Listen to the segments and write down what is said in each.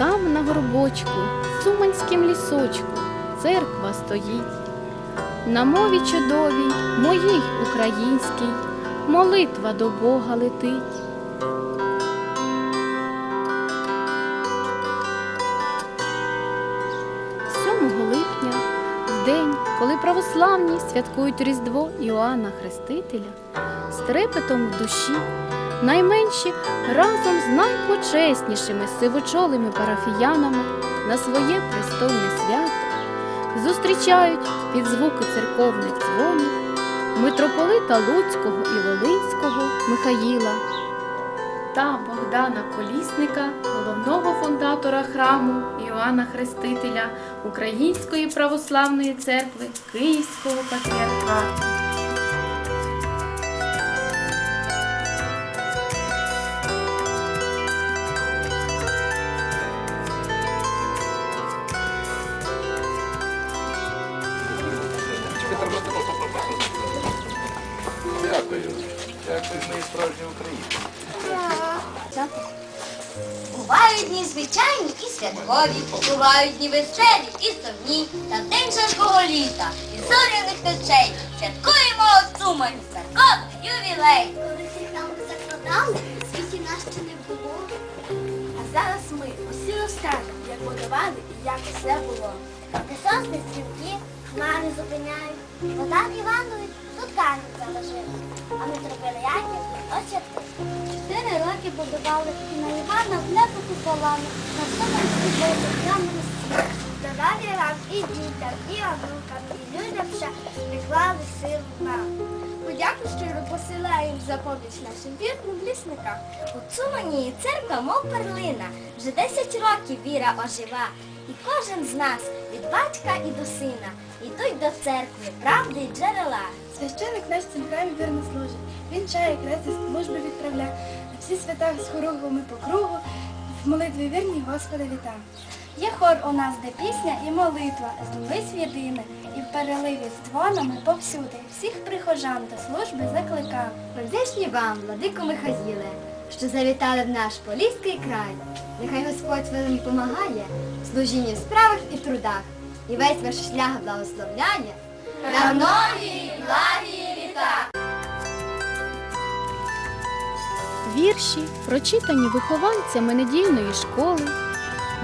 Там на горбочку, в Суманськім лісочку, церква стоїть. На мові чудовій, моїй українській, молитва до Бога летить. День, коли православні святкують Різдво Іоанна Хрестителя, з трепетом в душі, найменші разом з найпочеснішими сивочолими парафіянами на своє престольне свято зустрічають під звуки церковних дзвонів митрополита Луцького і Волинського Михаїла та Богдана Колісника, головного фундатора храму Іоанна Хрестителя Української православної церкви Київського патріархату. Мої справжні українці. Бувають дні звичайні і святкові, бувають дні веселі і сумні, та в день жаркого літа і зоряних ночей святкуємо Сумані церковний ювілей. Коли всіх там закладали, світі нас ще не було. А зараз ми усі розкажемо, як будували і як усе було. Де сосни стрімки, хмари зупиняють, вода в Іванович тут камінь заложила. А ми зробили якір, ось. Чотири роки будували і на Івана влепу куполами, на сумах зробили прямо стіл. Давали вам і дітям, і онукам, і людям ще приклали силу нам. Подяку щиро посилаємо за поміч нашим вірним лісникам. У Цумані церква, мов перлина, вже 10 років віра ожива. І кожен з нас від батька і до сина йдуть до церкви, правди й джерела. Священик наш цим храмі вірно служить. Він чає креси служби відправляє. На всі свята з хоругвами по кругу, в молитві вірні Господа віта. Є хор у нас, де пісня і молитва, злились в єдине, і в переливі з дзвонами повсюди. Всіх прихожан до служби закликав. Вдячні вам, владико Михаїле, що завітали в наш поліський край. Нехай Господь вам помагає в служінні в справах і трудах, і весь ваш шлях благословляє. На многі благі літа! Вірші, прочитані вихованцями недільної школи,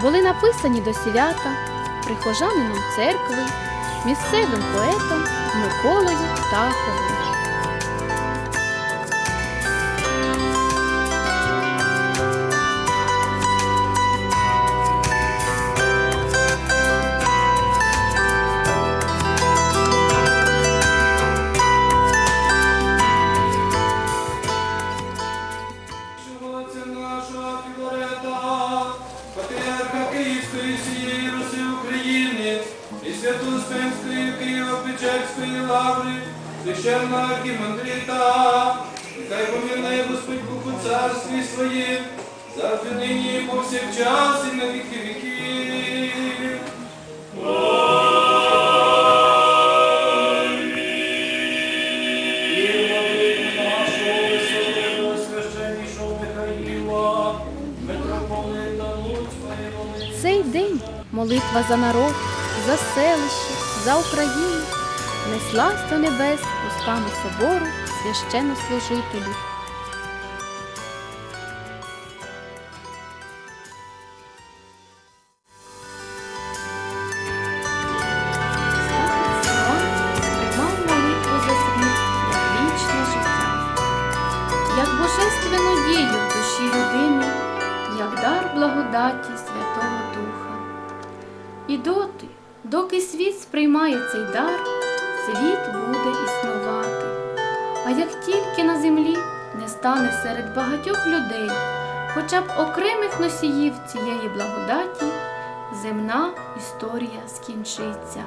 були написані до свята прихожанином церкви, місцевим поетом Миколою Птаховим. Священного архімандрита, нехай помірнає Господь Бог у царстві своїм, завжди нині і повсякчас і на віки віків. І і Цей день молитва за народ, за селище, за Україну неслась до небес устами собору священнослужителів. Божественну дію в душі людини, як дар благодаті Святого Духа. І доти, доки світ сприймає цей дар, світ буде існувати. А як тільки на землі не стане серед багатьох людей хоча б окремих носіїв цієї благодаті, земна історія скінчиться.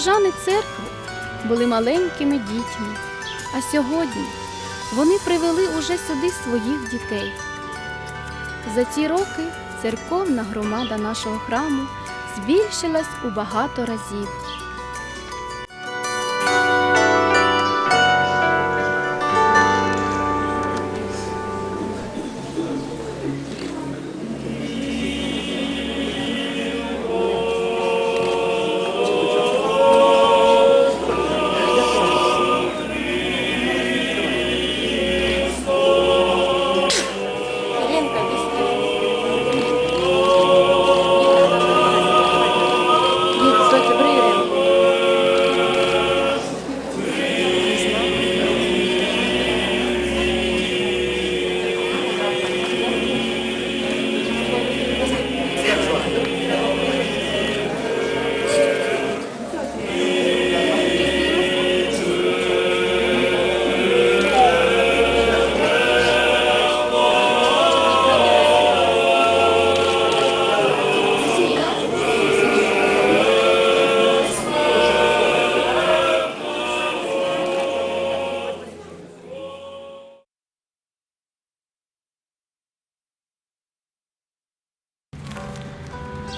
Прихожани церкви були маленькими дітьми, а сьогодні вони привели уже сюди своїх дітей. За ці роки церковна громада нашого храму збільшилась у багато разів.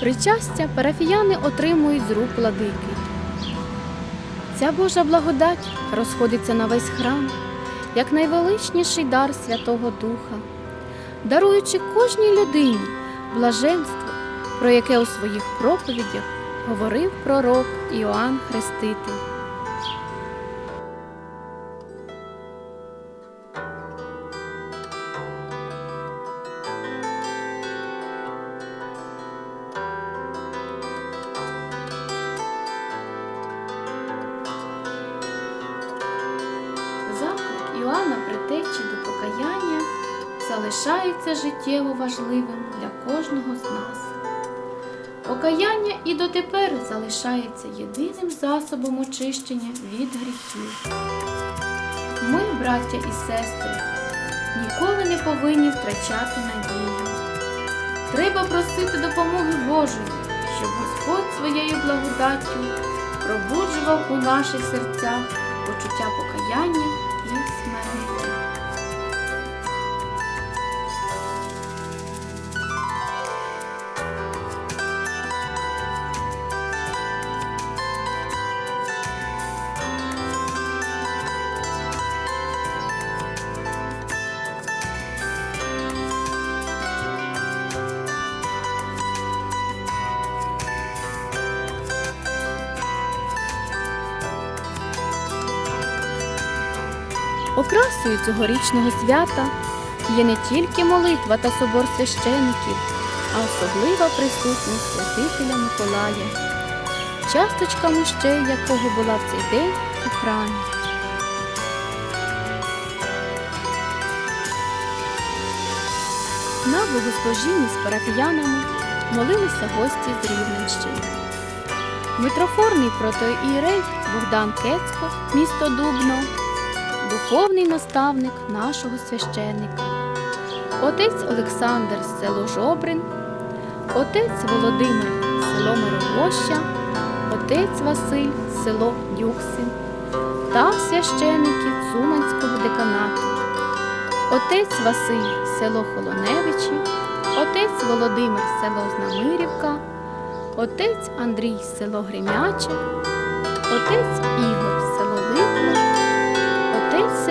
Причастя парафіяни отримують з рук владики. Ця Божа благодать розходиться на весь храм, як найвеличніший дар Святого Духа, даруючи кожній людині блаженство, про яке у своїх проповідях говорив пророк Іоанн Хреститель. Залишається життєво важливим для кожного з нас. Покаяння і дотепер залишається єдиним засобом очищення від гріхів. Ми, браття і сестри, ніколи не повинні втрачати надію. Треба просити допомоги Божої, щоб Господь своєю благодаттю пробуджував у наших серцях почуття покаяння і смирення. Окрасою цьогорічного свята є не тільки молитва та собор священиків, а особлива присутність святителя Миколая, часточка мощей якого була в цей день у храмі. На богослужінні з парафіянами молилися гості з Рівненщини. Митрофорний протоієрей Богдан Кецько, місто Дубно, духовний наставник нашого священика, отець Олександр село Жобрин, отець Володимир село Мирогоща, отець Василь, село Дюксин та священики Цуманського деканату. Отець Василь, село Холоневичі, отець Володимир, село Знамирівка, отець Андрій, село Гремяче, отець Ігор,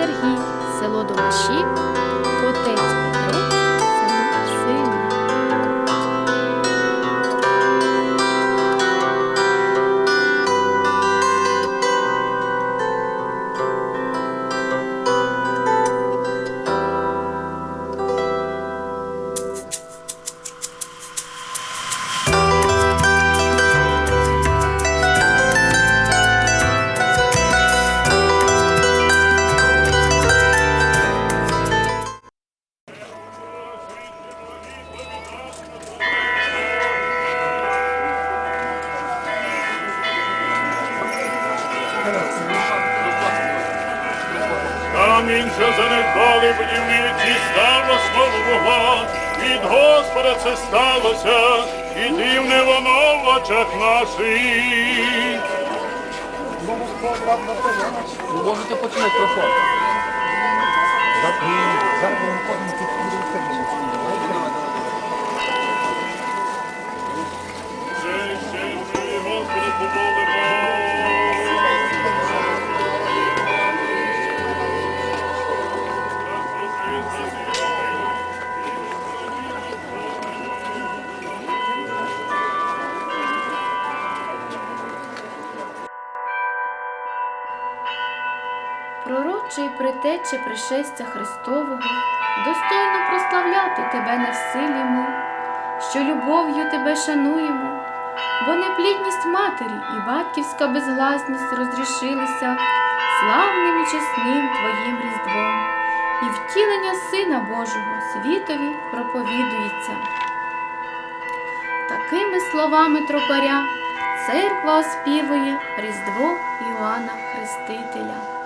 Сергій, село Домаші, отець Камінь, що занедбали будівниці, стало знову вугла. Від Господа це сталося, і дивне воно в очах наших. Можете починати проходити. Пророче пришестя Христового, достойно прославляти тебе ми, що любов'ю тебе шануємо, бо неплідність матері і батьківська безгласність розрішилися славним і чесним Твоїм Різдвом, і втілення Сина Божого світові проповідується. Такими словами тропаря церква оспівує Різдво Іоанна Хрестителя.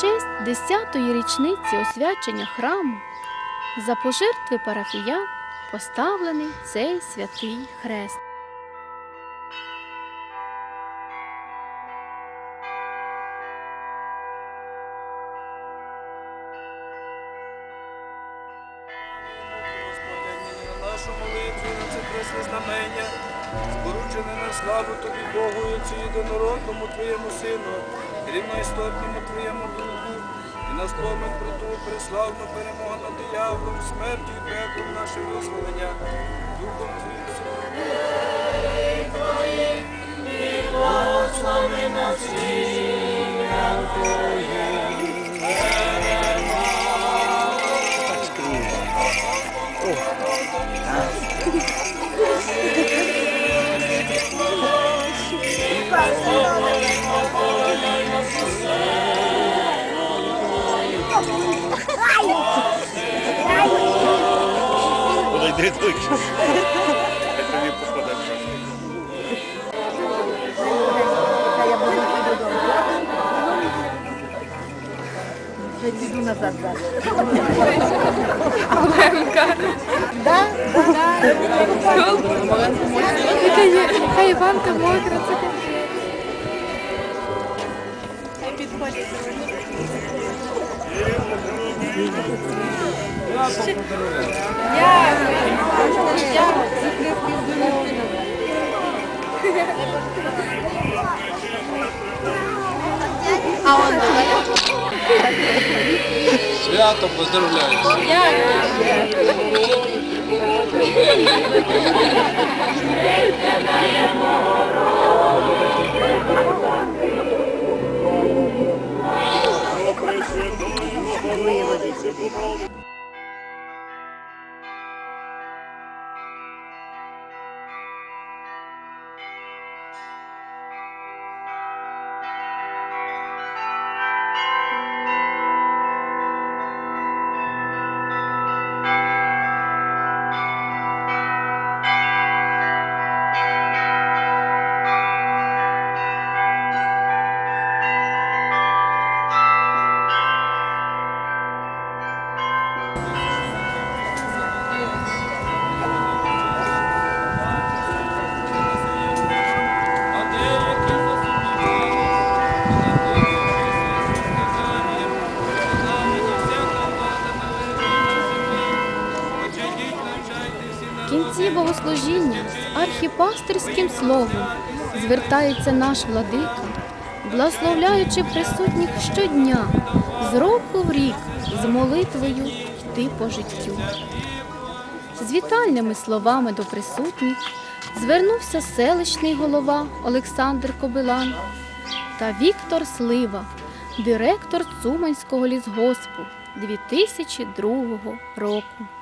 Честь 10-ї річниці освячення храму за пожертви парафіян поставлений цей святий хрест. на нашу молитву, на це пресне знамення, споручене на славу тобі Богу і Отцю єдинородному Твоєму Сину, рівноістотному Твоєму Духу, і на спомин про ту преславну перемогу над дияволом, смертю і пеклом наше визволення, Духом Твоїм. Подойди тут. Я тобі попаде. Хай Іванка мокра, це Свято поздравляю. Дякую. Архіпастерським словом звертається наш владика, благословляючи присутніх щодня, з року в рік, з молитвою йти по життю. З вітальними словами до присутніх звернувся селищний голова Олександр Кобилан та Віктор Слива, директор Цуманського лісгоспу 2002 року.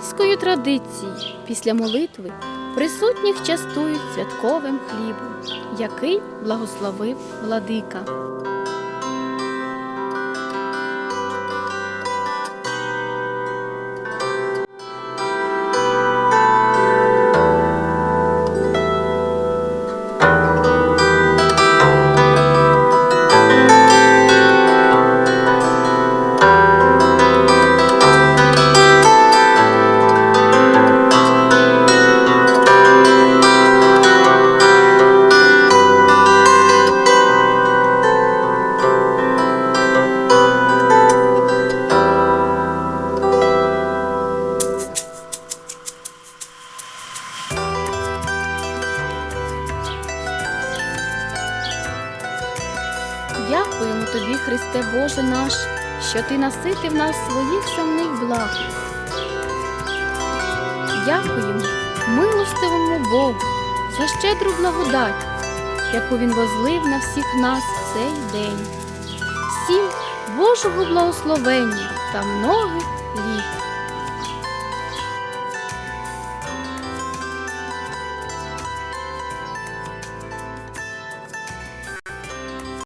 українською традицією після молитви присутніх частують святковим хлібом, який благословив владика. Дякуємо тобі, Христе Боже наш, що ти наситив нас своїх земних благ. Дякуємо милостивому Богу за щедру благодать, яку Він возлив на всіх нас цей день. Всім Божого благословення та многих